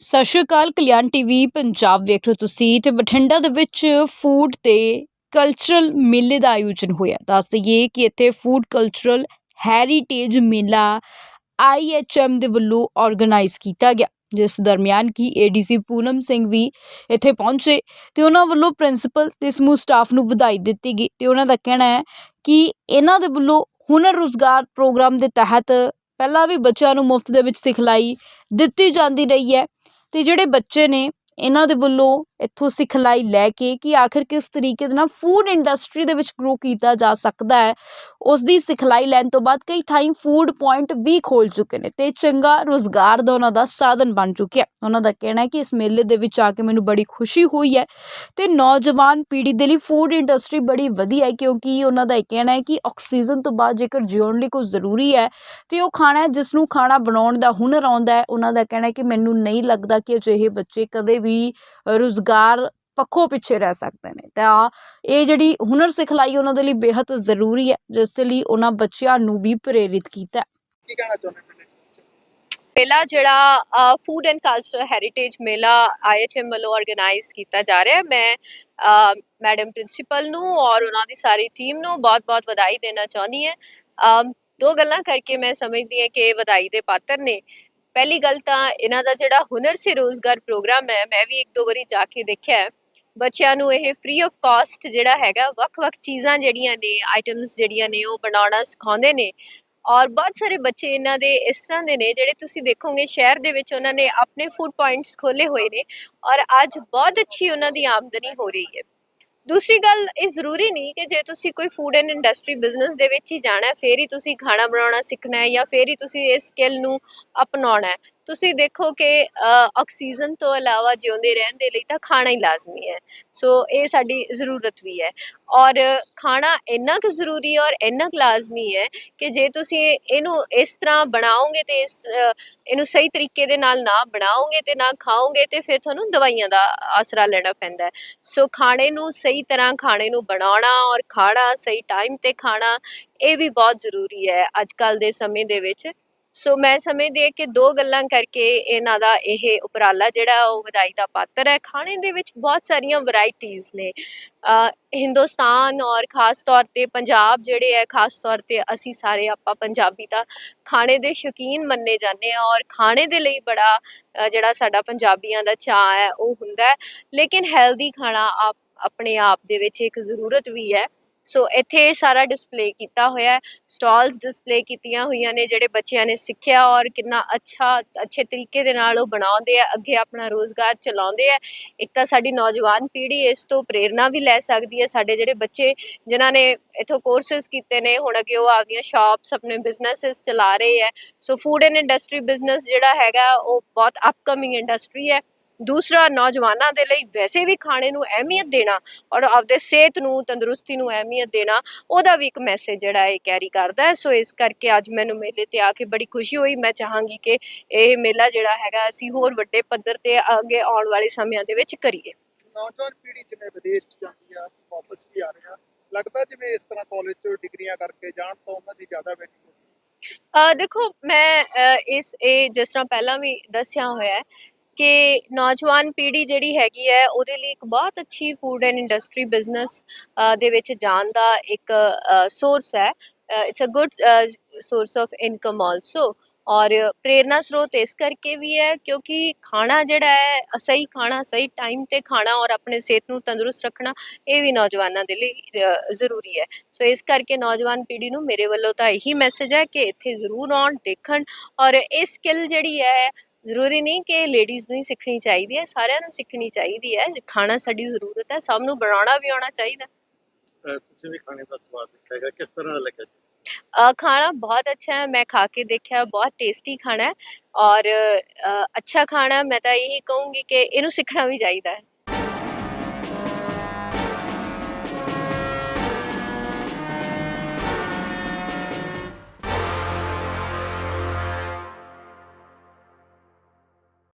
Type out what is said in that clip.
ਸਤਿ ਸ਼੍ਰੀ ਅਕਾਲ, ਕਲਿਆਣ ਟੀਵੀ, ਪੰਜਾਬ ਵੇਖ ਰਹੇ ਹੋ ਤੁਸੀਂ ਤੇ ਬਠਿੰਡਾ ਦੇ ਵਿੱਚ ਫੂਡ ਤੇ ਕਲਚਰਲ ਮੇਲੇ ਦਾ ਆਯੋਜਨ ਹੋਇਆ। ਦੱਸ ਦਈਏ ਕਿ ਇੱਥੇ ਫੂਡ ਕਲਚਰਲ ਹੈਰੀਟੇਜ ਮੇਲਾ ਆਈਐਚਐਮ ਦੇ ਵੱਲੋਂ ਆਰਗੇਨਾਈਜ਼ ਕੀਤਾ ਗਿਆ, ਜਿਸ ਦਰਮਿਆਨ ਕੀ ਏਡੀਸੀ ਪੂਨਮ ਸਿੰਘ ਵੀ ਇੱਥੇ ਪਹੁੰਚੇ ਤੇ ਉਹਨਾਂ ਵੱਲੋਂ ਪ੍ਰਿੰਸੀਪਲ ਤੇ ਸਮੂਹ ਸਟਾਫ ਨੂੰ ਵਧਾਈ ਦਿੱਤੀ ਗਈ ਤੇ ਉਹਨਾਂ ਦਾ ਕਹਿਣਾ ਹੈ ਕਿ ਇਹਨਾਂ ਦੇ ਵੱਲੋਂ ਹੁਨਰ ਰੋਜ਼ਗਾਰ ਪ੍ਰੋਗਰਾਮ ਦੇ ਤਹਿਤ ਪਹਿਲਾਂ ਵੀ ਬੱਚਿਆਂ ਨੂੰ ਮੁਫਤ ਦੇ ਵਿੱਚ ਸਿਖਲਾਈ ਦਿੱਤੀ ਜਾਂਦੀ ਰਹੀ ਹੈ। ਅਤੇ ਜਿਹੜੇ ਬੱਚੇ ਨੇ ਇਹਨਾਂ ਦੇ ਵੱਲੋਂ ਇੱਥੋਂ ਸਿਖਲਾਈ ਲੈ ਕੇ ਕਿ ਆਖਿਰ ਕਿਸ ਤਰੀਕੇ ਦੇ ਨਾਲ ਫੂਡ ਇੰਡਸਟਰੀ ਦੇ ਵਿੱਚ ਗਰੋ ਕੀਤਾ ਜਾ ਸਕਦਾ ਹੈ ਉਸ ਦੀ ਸਿਖਲਾਈ ਲੈਣ ਤੋਂ ਬਾਅਦ ਕਈ ਥਾਈਂ ਫੂਡ ਪੁਆਇੰਟ ਵੀ ਖੋਲ ਚੁੱਕੇ ਨੇ ਤੇ ਚੰਗਾ ਰੋਜ਼ਗਾਰ ਦਾ ਉਹਨਾਂ ਦਾ ਸਾਧਨ ਬਣ ਚੁੱਕਿਆ। ਉਹਨਾਂ ਦਾ ਕਹਿਣਾ ਹੈ ਕਿ ਇਸ ਮੇਲੇ ਦੇ ਵਿੱਚ ਆ ਕੇ ਮੈਨੂੰ ਬੜੀ ਖੁਸ਼ੀ ਹੋਈ ਹੈ ਤੇ ਨੌਜਵਾਨ ਪੀੜ੍ਹੀ ਦੇ ਲਈ ਫੂਡ ਇੰਡਸਟਰੀ ਬੜੀ ਵਧੀਆ ਹੈ ਕਿਉਂਕਿ ਉਹਨਾਂ ਦਾ ਇਹ ਕਹਿਣਾ ਹੈ ਕਿ ਆਕਸੀਜਨ ਤੋਂ ਬਾਅਦ ਜੇਕਰ ਜਿਉਣ ਲਈ ਕੁਝ ਜ਼ਰੂਰੀ ਹੈ ਤੇ ਉਹ ਖਾਣਾ ਹੈ ਜਿਸ ਨੂੰ ਖਾਣਾ ਬਣਾਉਣ ਦਾ ਹੁਨਰ ਆਉਂਦਾ ਹੈ, ਉਹਨਾਂ ਦਾ ਕਹਿਣਾ ਹੈ ਕਿ ਮੈਨੂੰ ਨਹੀਂ ਲੱਗਦਾ ਕਿ ਅਜਿਹੇ ਬੱਚੇ ਕਦੇ ਵੀ ਰੁਜ਼ਗਾਰ ਪੱਖੋਂ ਪਿੱਛੇ ਰਹਿ ਸਕਦੇ ਨੇ। ਤਾਂ ਇਹ ਜਿਹੜੀ ਹੁਨਰ ਸਿਖਲਾਈ ਉਹਨਾਂ ਦੇ ਲਈ ਬੇहद ਜ਼ਰੂਰੀ ਹੈ ਜਿਸ ਦੇ ਲਈ ਉਹਨਾਂ ਬੱਚਿਆਂ ਨੂੰ ਵੀ ਪ੍ਰੇਰਿਤ ਕੀਤਾ। ਕੀ ਕਹਿਣਾ ਚਾਹੁੰਦੇ ਮੇਲਾ ਜਿਹੜਾ ਫੂਡ ਐਂਡ ਕਲਚਰ ਹੈਰੀਟੇਜ ਮੇਲਾ ਆਈਐਚਐਮ ਵੱਲੋਂ ਆਰਗੇਨਾਈਜ਼ ਕੀਤਾ ਜਾ ਰਿਹਾ ਹੈ। ਮੈਂ ਮੈਡਮ ਪ੍ਰਿੰਸੀਪਲ ਨੂੰ ਔਰ ਉਹਨਾਂ ਦੀ ਸਾਰੀ ਟੀਮ ਨੂੰ ਬਹੁਤ-ਬਹੁਤ ਵਧਾਈ ਦੇਣਾ ਚਾਹੁੰਦੀ ਹਾਂ। ਦੋ ਗੱਲਾਂ ਕਰਕੇ ਮੈਂ ਸਮਝਦੀ ਹਾਂ ਕਿ ਇਹ ਵਧਾਈ ਦੇ ਪਾਤਰ ਨੇ। ਪਹਿਲੀ ਗੱਲ ਤਾਂ ਇਹਨਾਂ ਦਾ ਜਿਹੜਾ ਹੁਨਰ ਸੇ ਰੋਜ਼ਗਾਰ ਪ੍ਰੋਗਰਾਮ ਹੈ, ਮੈਂ ਵੀ ਇੱਕ ਦੋ ਵਾਰੀ ਜਾ ਕੇ ਦੇਖਿਆ ਬੱਚਿਆਂ ਨੂੰ ਇਹ ਫ੍ਰੀ ਆਫ ਕਾਸਟ ਜਿਹੜਾ ਹੈਗਾ, ਵੱਖ-ਵੱਖ ਚੀਜ਼ਾਂ ਜਿਹੜੀਆਂ ਨੇ ਆਈਟਮਸ ਜਿਹੜੀਆਂ ਨੇ, ਉਹ ਬਣਾਉਣਾ ਸਿਖਾਉਂਦੇ ਨੇ। ਔਰ ਬਹੁਤ ਸਾਰੇ ਬੱਚੇ ਇਹਨਾਂ ਦੇ ਇਸ ਤਰ੍ਹਾਂ ਦੇ ਨੇ, ਜਿਹੜੇ ਤੁਸੀਂ ਦੇਖੋਗੇ ਸ਼ਹਿਰ ਦੇ ਵਿੱਚ ਉਹਨਾਂ ਨੇ ਆਪਣੇ ਫੂਡ ਪੁਆਇੰਟਸ ਖੋਲੇ ਹੋਏ ਨੇ ਔਰ ਅੱਜ ਬਹੁਤ ਅੱਛੀ ਉਹਨਾਂ ਦੀ ਆਮਦਨੀ ਹੋ ਰਹੀ ਹੈ। ਦੂਸਰੀ ਗੱਲ ਇਹ ਜ਼ਰੂਰੀ ਨਹੀਂ ਕਿ ਜੇ ਤੁਸੀਂ ਕੋਈ ਫੂਡ ਐਂਡ ਇੰਡਸਟਰੀ ਬਿਜ਼ਨਸ ਦੇ ਵਿੱਚ ਹੀ ਜਾਣਾ ਹੈ, ਫੇਰ ਹੀ ਤੁਸੀਂ ਖਾਣਾ ਬਣਾਉਣਾ ਸਿੱਖਣਾ ਹੈ ਜਾਂ ਫੇਰ ਹੀ ਤੁਸੀਂ ਇਸ ਸਕਿੱਲ ਨੂੰ ਅਪਣਾਉਣਾ ਹੈ। ਤੁਸੀਂ ਦੇਖੋ ਕਿ ਆਕਸੀਜਨ ਤੋਂ ਇਲਾਵਾ ਜਿਉਂਦੇ ਰਹਿਣ ਦੇ ਲਈ ਤਾਂ ਖਾਣਾ ਹੀ ਲਾਜ਼ਮੀ ਹੈ। ਸੋ ਇਹ ਸਾਡੀ ਜ਼ਰੂਰਤ ਵੀ ਹੈ। ਔਰ ਖਾਣਾ ਇੰਨਾ ਕੁ ਜ਼ਰੂਰੀ ਔਰ ਇੰਨਾ ਕੁ ਲਾਜ਼ਮੀ ਹੈ ਕਿ ਜੇ ਤੁਸੀਂ ਇਹਨੂੰ ਇਸ ਤਰ੍ਹਾਂ ਬਣਾਓਗੇ ਤੇ ਇਸ ਇਹਨੂੰ ਸਹੀ ਤਰੀਕੇ ਦੇ ਨਾਲ ਨਾ ਬਣਾਓਗੇ ਤੇ ਨਾ ਖਾਓਗੇ ਤੇ ਫਿਰ ਤੁਹਾਨੂੰ ਦਵਾਈਆਂ ਦਾ ਆਸਰਾ ਲੈਣਾ ਪੈਂਦਾ ਹੈ। ਸੋ ਖਾਣੇ ਨੂੰ ਸਹੀ ਤਰ੍ਹਾਂ ਖਾਣੇ ਨੂੰ ਬਣਾਉਣਾ ਔਰ ਖਾਣਾ ਸਹੀ ਟਾਈਮ ਤੇ ਖਾਣਾ, ਇਹ ਵੀ ਬਹੁਤ ਜ਼ਰੂਰੀ ਹੈ ਅੱਜ ਕੱਲ ਦੇ ਸਮੇਂ ਦੇ ਵਿੱਚ। ਸੋ ਮੈਂ ਸਮਝਦੀ ਹਾਂ ਕਿ ਦੋ ਗੱਲਾਂ ਕਰਕੇ ਇਹਨਾਂ ਦਾ ਇਹ ਉਪਰਾਲਾ ਜਿਹੜਾ ਉਹ ਵਧਾਈ ਦਾ ਪਾਤਰ ਹੈ। ਖਾਣੇ ਦੇ ਵਿੱਚ ਬਹੁਤ ਸਾਰੀਆਂ ਵੈਰਾਈਟੀਆਂ ਨੇ। ਹਿੰਦੁਸਤਾਨ ਔਰ ਖਾਸ ਤੌਰ ਤੇ ਪੰਜਾਬ ਜਿਹੜੇ ਹੈ, ਖਾਸ ਤੌਰ ਤੇ ਅਸੀਂ ਸਾਰੇ ਆਪਾਂ ਪੰਜਾਬੀ ਤਾਂ ਖਾਣੇ ਦੇ ਸ਼ੌਕੀਨ ਮੰਨੇ ਜਾਂਦੇ ਆ ਔਰ ਖਾਣੇ ਦੇ ਲਈ ਬੜਾ ਜਿਹੜਾ ਸਾਡਾ ਪੰਜਾਬੀਆਂ ਦਾ ਚਾਅ ਹੈ, ਉਹ ਹੁੰਦਾ ਲੇਕਿਨ ਹੈਲਦੀ ਖਾਣਾ ਆਪ, ਆਪਣੇ ਆਪ ਦੇ ਵਿੱਚ ਇੱਕ ਜ਼ਰੂਰਤ ਵੀ ਹੈ। ਸੋ ਇੱਥੇ ਸਾਰਾ ਡਿਸਪਲੇ ਕੀਤਾ ਹੋਇਆ ਹੈ। ਸਟਾਲਸ ਡਿਸਪਲੇ ਕੀਤੀਆਂ ਹੋਈਆਂ ਨੇ, ਜਿਹੜੇ ਬੱਚਿਆਂ ਨੇ ਸਿੱਖਿਆ ਔਰ ਕਿੰਨਾ ਅੱਛਾ, ਅੱਛੇ ਤਰੀਕੇ ਦੇ ਨਾਲ ਉਹ ਬਣਾਉਂਦੇ ਆ, ਅੱਗੇ ਆਪਣਾ ਰੋਜ਼ਗਾਰ ਚਲਾਉਂਦੇ ਆ। ਇੱਕ ਤਾਂ ਸਾਡੀ ਨੌਜਵਾਨ ਪੀੜ੍ਹੀ ਇਸ ਤੋਂ ਪ੍ਰੇਰਣਾ ਵੀ ਲੈ ਸਕਦੀ ਹੈ। ਸਾਡੇ ਜਿਹੜੇ ਬੱਚੇ, ਜਿਨ੍ਹਾਂ ਨੇ ਇਥੋਂ ਕੋਰਸਸ ਕੀਤੇ ਨੇ, ਹੁਣ ਅੱਗੇ ਉਹ ਆਪਦੀਆਂ ਸ਼ਾਪਸ ਆਪਣੇ ਬਿਜ਼ਨੈਸਸ ਚਲਾ ਰਹੇ ਹੈ। So food and industry business ਜਿਹੜਾ ਹੈਗਾ, ਉਹ ਬਹੁਤ ਅਪਕਮਿੰਗ ਇੰਡਸਟਰੀ ਹੈ। ਦੂਸਰਾ ਨੌਜਵਾਨਾਂ ਦੇ ਲਈ ਵੈਸੇ ਵੀ ਖਾਣੇ ਨੂੰ ਅਹਿਮੀਅਤ ਦੇਣਾ ਔਰ ਆਪਦੇ ਸਿਹਤ ਨੂੰ ਤੰਦਰੁਸਤੀ ਨੂੰ ਅਹਿਮੀਅਤ ਦੇਣਾ ਉਹਦਾ ਵੀ ਇੱਕ ਮੈਸੇਜ ਜਿਹੜਾ ਇਹ ਕੈਰੀ ਕਰਦਾ ਹੈ। ਸੋ ਇਸ ਕਰਕੇ ਅੱਜ ਮੈਨੂੰ ਮੇਲੇ ਤੇ ਆ ਕੇ ਬੜੀ ਖੁਸ਼ੀ ਹੋਈ। ਮੈਂ ਚਾਹਾਂਗੀ ਕਿ ਇਹ ਮੇਲਾ ਜਿਹੜਾ ਹੈਗਾ ਅਸੀਂ ਹੋਰ ਵੱਡੇ ਪੱਧਰ ਤੇ ਅੱਗੇ ਆਉਣ ਵਾਲੇ ਸਮਿਆਂ ਦੇ ਵਿੱਚ ਕਰੀਏ। ਨੌਜਵਾਨ ਪੀੜ੍ਹੀ ਜਿਵੇਂ ਵਿਦੇਸ਼ ਚ ਜਾਂਦੀ ਆ ਵਾਪਸ ਵੀ ਆ ਰਹੇ ਆ ਲੱਗਦਾ ਜਿਵੇਂ ਇਸ ਤਰ੍ਹਾਂ ਕਾਲਜ ਚ ਡਿਗਰੀਆਂ ਕਰਕੇ ਜਾਣ ਤੋਂ ਉਹਨਾਂ ਦੀ ਜ਼ਿਆਦਾ ਵੈਲਿਊ ਅ, ਦੇਖੋ ਮੈਂ ਇਸ ਇਹ ਜਿਸ ਤਰ੍ਹਾਂ ਪਹਿਲਾਂ ਵੀ ਦੱਸਿਆ ਹੋਇਆ ਹੈ ਕਿ ਨੌਜਵਾਨ ਪੀੜ੍ਹੀ ਜਿਹੜੀ ਹੈਗੀ ਹੈ, ਉਹਦੇ ਲਈ ਇੱਕ ਬਹੁਤ ਅੱਛੀ ਫੂਡ ਐਂਡ ਇੰਡਸਟਰੀ ਬਿਜ਼ਨਸ ਦੇ ਵਿੱਚ ਜਾਣ ਦਾ ਇੱਕ ਸੋਰਸ ਹੈ। It's a good source of income also ਔਰ ਪ੍ਰੇਰਨਾ ਸਰੋਤ ਇਸ ਕਰਕੇ ਵੀ ਹੈ ਕਿਉਂਕਿ ਖਾਣਾ ਜਿਹੜਾ ਹੈ, ਸਹੀ ਖਾਣਾ, ਸਹੀ ਟਾਈਮ ਤੇ ਖਾਣਾ ਔਰ ਆਪਣੇ ਸਿਹਤ ਨੂੰ ਤੰਦਰੁਸਤ ਰੱਖਣਾ, ਇਹ ਵੀ ਨੌਜਵਾਨਾਂ ਦੇ ਲਈ ਜ਼ਰੂਰੀ ਹੈ। ਸੋ ਇਸ ਕਰਕੇ ਨੌਜਵਾਨ ਪੀੜ੍ਹੀ ਨੂੰ ਮੇਰੇ ਵੱਲੋਂ ਤਾਂ ਇਹੀ ਮੈਸੇਜ ਹੈ ਕਿ ਇੱਥੇ ਜ਼ਰੂਰ ਆਉਣ, ਦੇਖਣ ਔਰ ਇਹ ਸਕਿੱਲ ਜਿਹੜੀ ਹੈ ਜ਼ਰੂਰੀ ਨਹੀਂ ਕਿ ਲੇਡੀਜ਼ ਨੂੰ ਹੀ ਸਿੱਖਣੀ ਚਾਹੀਦੀ ਹੈ ਸਾਰਿਆਂ ਨੂੰ ਸਿੱਖਣੀ ਚਾਹੀਦੀ ਹੈ। ਖਾਣਾ ਸਾਡੀ ਜ਼ਰੂਰਤ ਹੈ ਸਭ ਨੂੰ ਬਣਾਉਣਾ ਵੀ ਆਉਣਾ ਚਾਹੀਦਾ। ਤੁਸੀਂ ਵੀ ਖਾਣੇ ਦਾ ਸਵਾਦ ਦੇਖਿਆ ਕਿਸ ਤਰ੍ਹਾਂ ਦਾ ਲੱਗਿਆ ਅ, ਖਾਣਾ ਬਹੁਤ ਅੱਛਾ ਹੈ ਮੈਂ ਖਾ ਕੇ ਦੇਖਿਆ ਬਹੁਤ ਟੇਸਟੀ ਖਾਣਾ ਹੈ। ਔਰ ਅ, ਅੱਛਾ ਖਾਣਾ ਮੈਂ ਤਾਂ ਇਹੀ ਕਹੂੰਗੀ ਕਿ ਇਹਨੂੰ ਸਿੱਖਣਾ ਵੀ ਚਾਹੀਦਾ ਹੈ।